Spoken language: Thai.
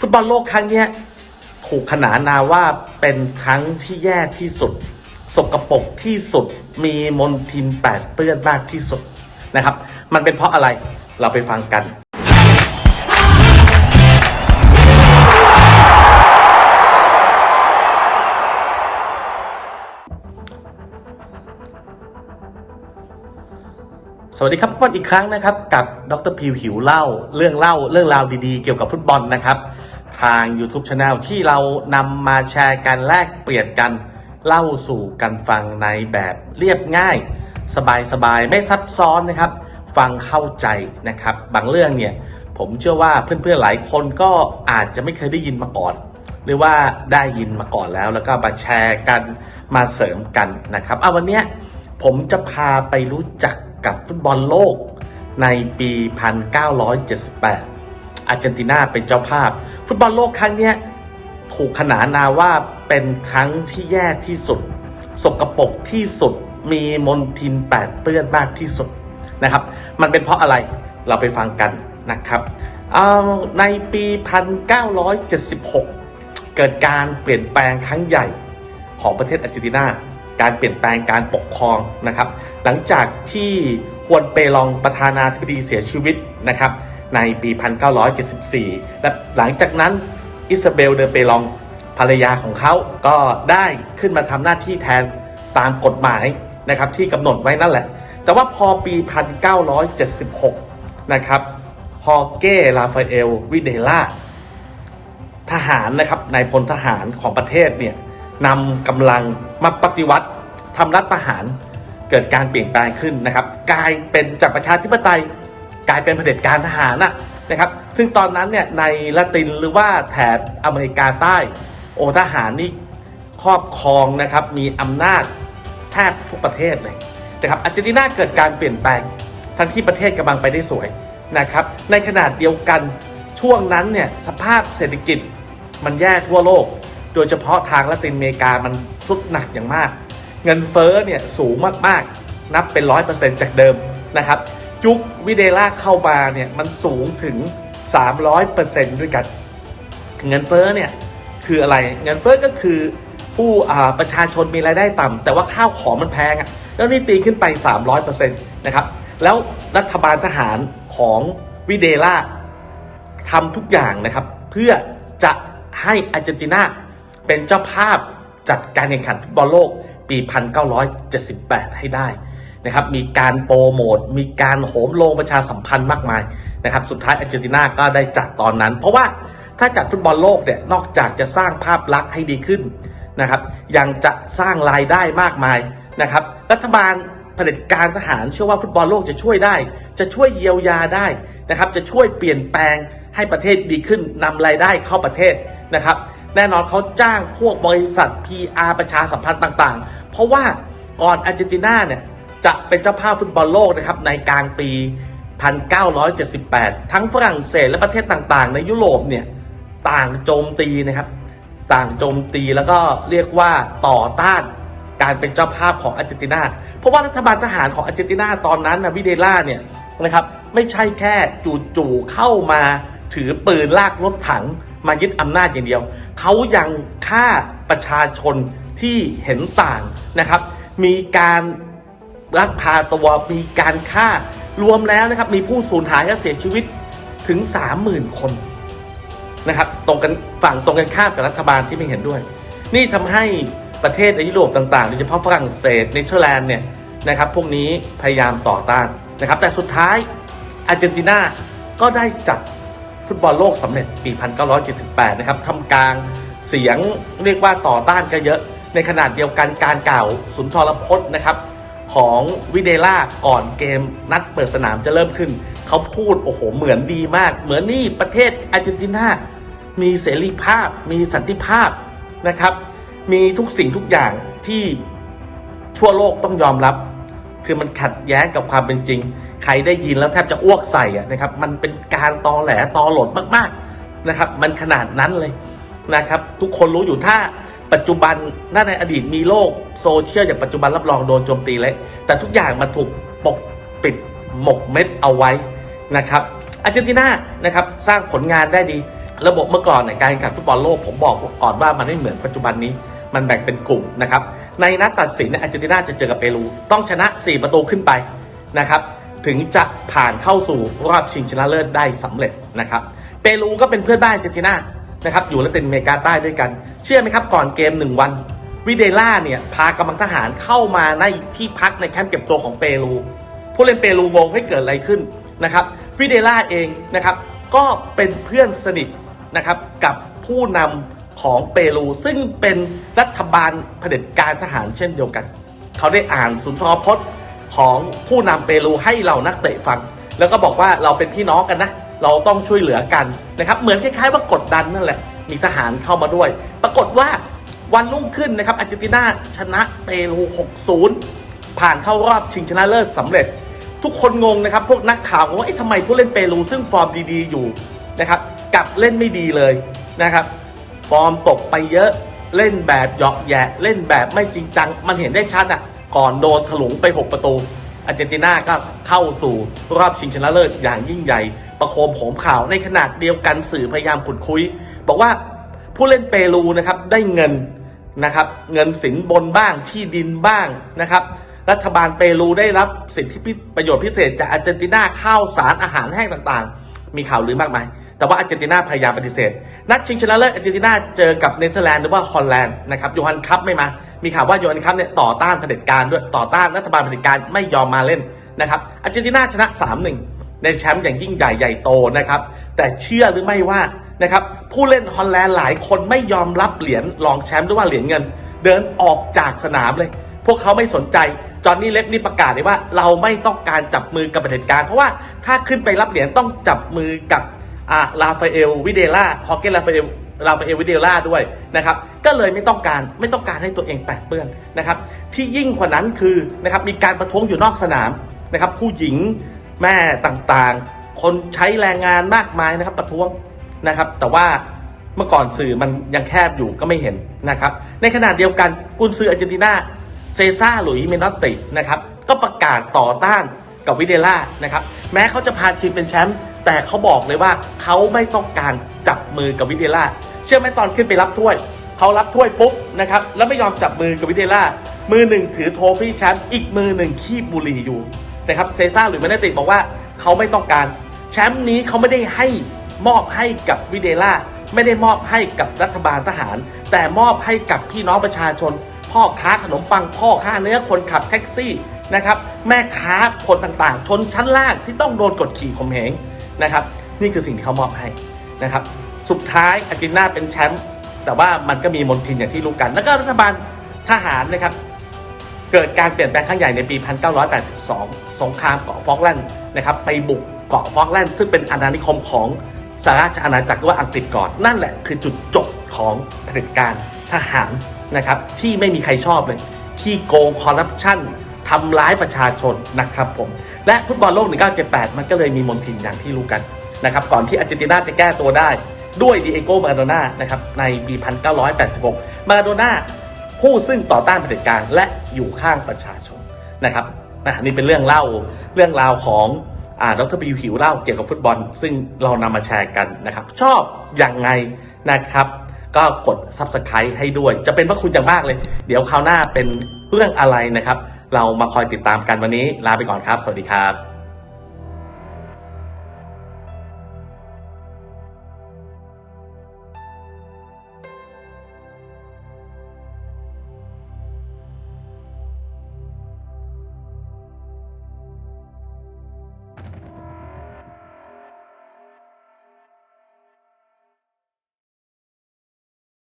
ฟุตบอลโลกครั้งนี้ถูกขนานนามว่าเป็นครั้งที่แย่ที่สุด สกปรกที่สุดมีมลทินแปดเปื้อนมากที่สุดนะครับ มันเป็นเพราะอะไรเราไปฟังกัน สวัสดีครับทุกคนอีกครั้งนะครับ กับดรพิวหิวเล่าเรื่องเล่าเรื่องราวดีๆ เกี่ยวกับฟุตบอลนะครับ ทาง YouTube Channel ที่เรานำมาแชร์กันแลกเปลี่ยนกัน เล่าสู่กันฟังในแบบเรียบง่าย สบายๆ ไม่ซับซ้อนนะครับ ฟังเข้าใจนะครับ บางเรื่องเนี่ย ผมเชื่อว่าเพื่อนๆหลายคนก็อาจจะไม่เคยได้ยินมาก่อน หรือว่าได้ยินมาก่อนแล้ว แล้วก็มาแชร์กันมาเสริมกันนะครับเอาวันเนี้ยผมจะพาไปรู้จัก กับฟุตบอลโลกในปี 1978 อาร์เจนตินาเป็นเจ้าภาพ ฟุตบอลโลกครั้งนี้ถูกขนานนามว่าเป็นครั้งที่แย่ที่สุด สกรปรกที่สุดมีมลทินแปดเปื้อนมากที่สุดนะครับ มันเป็นเพราะอะไรเราไปฟังกันนะครับเอาในปี 1976 เกิดการเปลี่ยนแปลงครั้งใหญ่ของประเทศอาร์เจนตินา การเปลี่ยนแปลงการปกครองนะครับ หลังจากที่ฮวนเปลองประธานาธิบดีเสียชีวิตนะครับในปี 1974 และหลังจากนั้นอิซาเบลเดอเปลองภรรยาของเขาก็ได้ขึ้นมาทำหน้าที่แทนตามกฎหมายนะครับที่กำหนดไว้นั่นแหละ แต่ว่าพอปี 1976 นะครับพอเก้ลาฟาเอลวิเดล่าทหารนะครับนายพลทหารของประเทศเนี่ย นำกำลังมาปฏิวัติทำรัฐประหารเกิดการเปลี่ยนแปลงขึ้นนะครับ กลายเป็นจากประชาธิปไตยกลายเป็นเผด็จการทหารนะนะครับ ซึ่งตอนนั้นเนี่ยในละตินหรือว่าแถบอเมริกาใต้ โอทหารนี่ครอบครองนะครับมีอำนาจแทบทุกประเทศเลยนะครับอาร์เจนตินาเกิดการเปลี่ยนแปลงทั้งที่ประเทศกำลังไปได้สวยนะครับ ในขนาดเดียวกันช่วงนั้นเนี่ยสภาพเศรษฐกิจมันแย่ทั่วโลก โดยเฉพาะทางละตินอเมริกามันสุดหนักอย่างมาก เงินเฟ้อเนี่ยสูงมากๆ นับเป็นร้อยเปอร์เซ็นต์จากเดิมนะครับ ยุควิเดล่าเข้ามาเนี่ยมันสูงถึง 300%ด้วยกัน เงินเฟ้อเนี่ยคืออะไร เงินเฟ้อก็คือผู้อาประชาชนมีรายได้ต่ำแต่ว่าข้าวของมันแพงอะแล้วนี่ตีขึ้นไป 300%นะครับแล้วรัฐบาลทหารของวิเดล่าทำทุกอย่างนะครับ เพื่อจะให้อาร์เจนตินา เป็นเจ้าภาพจัดการแข่งขันฟุตบอลโลกปี 1978 ให้ได้นะครับมีการโปรโมท มีการโหมโรงประชาสัมพันธ์มากมายนะครับสุดท้ายอาร์เจนตินาก็ได้จัดตอนนั้น เพราะว่าถ้าจัดฟุตบอลโลกเนี่ยนอกจากจะสร้างภาพลักษณ์ให้ดีขึ้นนะครับยังจะสร้างรายได้มากมายนะครับรัฐบาลเผด็จการทหารเชื่อว่าฟุตบอลโลกจะช่วยได้ จะช่วยเยียวยาได้นะครับจะช่วยเปลี่ยนแปลงให้ประเทศดีขึ้นนำรายได้เข้าประเทศนะครับ แน่นอนเขาจ้างพวกบริษัท PR ประชาสัมพันธ์ต่างๆ เพราะว่าก่อนอาร์เจนตินาเนี่ยจะเป็นเจ้าภาพฟุตบอลโลกนะครับในกลางปี 1978 ทั้งฝรั่งเศสและประเทศต่างๆ ในยุโรปเนี่ยต่างโจมตีนะครับ ต่างโจมตีแล้วก็เรียกว่าต่อต้านการเป็นเจ้าภาพของอาร์เจนตินา เพราะว่ารัฐบาลทหารของอาร์เจนตินาตอนนั้นนะวิเดล่าเนี่ยนะครับไม่ใช่แค่จู่ๆเข้ามาถือปืนลากรถถัง มายึดอำนาจอย่างเดียว เขายังฆ่าประชาชนที่เห็นต่างนะครับ มีการลักพาตัวมีการฆ่ารวมแล้วนะครับ มีผู้สูญหายและเสียชีวิตถึง 30,000 คนนะครับ ตรงกันฝั่งตรงกันข้ามกับรัฐบาลที่ไม่เห็นด้วย นี่ทำให้ประเทศในยุโรปต่างๆโดยเฉพาะฝรั่งเศสเนเธอร์แลนด์เนี่ยนะครับ พวกนี้พยายามต่อต้านนะครับ แต่สุดท้ายอาร์เจนตินาก็ได้จัด ฟุตบอลโลกสำเร็จปี 1978 นะครับทำกลางเสียงเรียกว่าต่อต้านก็เยอะ ในขนาดเดียวกันการกล่าวสุนทรพจน์นะครับ ของวิเดล่าก่อนเกมนัดเปิดสนามจะเริ่มขึ้น เขาพูดโอ้โหเหมือนดีมาก เหมือนนี่ประเทศอาร์เจนตินามีเสรีภาพ มีสันติภาพนะครับ มีทุกสิ่งทุกอย่างที่ทั่วโลกต้องยอมรับ คือมันขัดแย้งกับความเป็นจริง ใครได้ยินแล้วแทบจะอ้วกใส่อะนะครับ มันเป็นการตอแหลตอหลดมากๆนะครับ มันขนาดนั้นเลยนะครับ ทุกคนรู้อยู่ถ้าปัจจุบันน่าในอดีตมีโลกโซเชียลอย่างปัจจุบันรับรองโดนโจมตีเลยแต่ทุกอย่างมันถูกปกปิดหมกเม็ดเอาไว้นะครับอาร์เจนตินานะครับสร้างผลงานได้ดี ระบบเมื่อก่อนเนี่ยการแข่งขันฟุตบอลโลกผมบอกก่อนว่ามันไม่เหมือนปัจจุบันนี้ มันแบ่งเป็นกลุ่มนะครับ ในนัดตัดสินเนี่ยอาร์เจนตินาจะเจอกับเปรูต้องชนะ 4 ประตูขึ้นไปนะครับ ถึงจะผ่านเข้าสู่รอบชิงชนะเลิศได้สำเร็จนะครับ เปรูก็เป็นเพื่อนบ้านอาร์เจนตินานะครับอยู่ละตินอเมริกาใต้ด้วยกัน เชื่อไหมครับก่อนเกม 1 วันวิเดล่าเนี่ยพากำลังทหารเข้ามาในที่พักในแคมป์เก็บตัวของเปรูผู้เล่นเปรูงงให้เกิดอะไรขึ้นนะครับวิเดล่าเองนะครับก็เป็นเพื่อนสนิทนะครับกับผู้นำ ของเปรูซึ่งเป็นรัฐบาลเผด็จการทหารเช่นเดียวกัน เขาได้อ่านสุนทรพจน์ของผู้นำเปรูให้เรานักเตะฟัง แล้วก็บอกว่าเราเป็นพี่น้องกันนะ เราต้องช่วยเหลือกันนะครับ เหมือนคล้ายๆว่ากดดันนั่นแหละ มีทหารเข้ามาด้วย ปรากฏว่าวันรุ่งขึ้นนะครับอาร์เจนตินาชนะเปรู 6-0 ผ่านเข้ารอบชิงชนะเลิศสำเร็จ ทุกคนงงนะครับ พวกนักข่าวว่าเอ๊ะทำไมผู้เล่นเปรูซึ่งฟอร์มดีๆอยู่นะครับกลับเล่นไม่ดีเลยนะครับ ฟอร์มตกไปเยอะ เล่นแบบหยาะแยะ เล่นแบบไม่จริงจัง มันเห็นได้ชัดอะ ก่อนโดนถลุงไป 6 ประตูอาร์เจนตินาก็เข้าสู่รอบชิงชนะเลิศอย่างยิ่งใหญ่ ประโคมโหมข่าวในขนาดเดียวกันสื่อพยายามขุดคุย บอกว่าผู้เล่นเปรูนะครับได้เงินนะครับเงินสินบนบ้างที่ดินบ้างนะครับรัฐบาลเปรูได้รับสิทธิพิประโยชน์พิเศษจากอาร์เจนตินาข้าวสารอาหารแห้งต่างๆ มีข่าวลือมากมาย แต่ว่าอาร์เจนตินาพยายามปฏิเสธ นัดชิงชนะเลิศอาร์เจนตินาเจอกับเนเธอร์แลนด์หรือว่าฮอลแลนด์นะครับโยฮันคัพไม่มา มีข่าวว่าโยฮันคัพเนี่ยต่อต้านเผด็จการด้วยต่อต้านรัฐบาลเผด็จการไม่ยอมมาเล่นนะครับอาร์เจนตินาชนะ 3-1 ในแชมป์อย่างยิ่งใหญ่ใหญ่โตนะครับแต่เชื่อหรือไม่ว่านะครับผู้เล่นฮอลแลนด์หลายคนไม่ยอมรับเหรียญรองแชมป์หรือว่าเหรียญเงิน เดินออกจากสนามเลย พวกเขาไม่สนใจ จอห์นนี่เล็บนี่ประกาศเลยว่า เราไม่ต้องการจับมือกับเผด็จการ เพราะว่าถ้าขึ้นไปรับเหรียญต้องจับมือกับอาลาฟาเอลวิเดล่าฮอกเกนลาฟาเอลลาฟาเอลวิเดล่าด้วยนะครับก็เลยไม่ต้องการไม่ต้องการให้ตัวเองแปดเปื้อนนะครับที่ยิ่งกว่านั้นคือนะครับมีการประท้วงอยู่นอกสนามนะครับผู้หญิงแม่ต่างๆ คนใช้แรงงานมากมายนะครับประท้วงนะครับ แต่ว่าเมื่อก่อนสื่อมันยังแคบอยู่ก็ไม่เห็นนะครับ ในขณะเดียวกันกุนซืออาร์เจนตินา เซซ่าหลุยเมนอตตินะครับก็ประกาศต่อต้านกับวิเดล่านะครับแม้เขาจะพาทีมเป็นแชมป์แต่เขาบอกเลยว่าเขาไม่ต้องการจับมือกับวิเดล่าเชื่อไหมตอนขึ้นไปรับถ้วยเขารับถ้วยปุ๊บนะครับแล้วไม่ยอมจับมือกับวิเดล่ามือหนึ่งถือโทฟี่แชมป์อีกมือหนึ่งคีบบุหรี่อยู่นะครับเซซ่าหรือเมนอตติบอกว่าเขาไม่ต้องการแชมป์นี้เขาไม่ได้ให้มอบให้กับวิเดล่าไม่ได้มอบให้กับรัฐบาลทหาร แต่มอบให้กับพี่น้องประชาชน พ่อค้าขนมปังพ่อค้าเนื้อคนขับแท็กซี่นะครับแม่ค้าคนต่างๆ ชนชั้นล่างที่ต้องโดนกดขี่ข่มเหงนะครับ นี่คือสิ่งที่เขามอบให้นะครับ สุดท้ายอาร์เจนตินาเป็นแชมป์แต่ว่ามันก็มีมนทินอย่างที่รู้กัน แล้วก็รัฐบาลทหารนะครับ เกิดการเปลี่ยนแปลงครั้งใหญ่ในปี 1982 สงครามเกาะฟอกแลนด์นะครับไปบุกเกาะฟอกแลนด์ซึ่งเป็นอาณานิคมของสหราชอาณาจักรหรือว่าอังกฤษก่อน นั่นแหละคือจุดจบของเผด็จการทหาร นะครับที่ไม่มีใครชอบเลยที่โกงคอร์รัปชันทำร้ายประชาชนนะครับผม และฟุตบอลโลก 1978 มันก็เลยมีมนทินอย่างที่รู้กันนะครับก่อนที่อาร์เจนตินาจะแก้ตัวได้ด้วยดิเอโกมาโดน่านะครับในปี 1986 มาโดน่าผู้ซึ่งต่อต้านเผด็จการและอยู่ข้างประชาชนนะครับนะนี่เป็นเรื่องเล่าเรื่องราวของอ่าดรบิวหิวเล่าเกี่ยวกับฟุตบอล ซึ่งเรานำมาแชร์กันนะครับ ชอบอย่างไงนะครับ ก็กด Subscribe ให้ด้วย จะเป็นพระคุณอย่างมากเลย เดี๋ยวคราวหน้าเป็นเรื่องอะไรนะครับ เรามาคอยติดตามกันวันนี้ ลาไปก่อนครับ สวัสดีครับ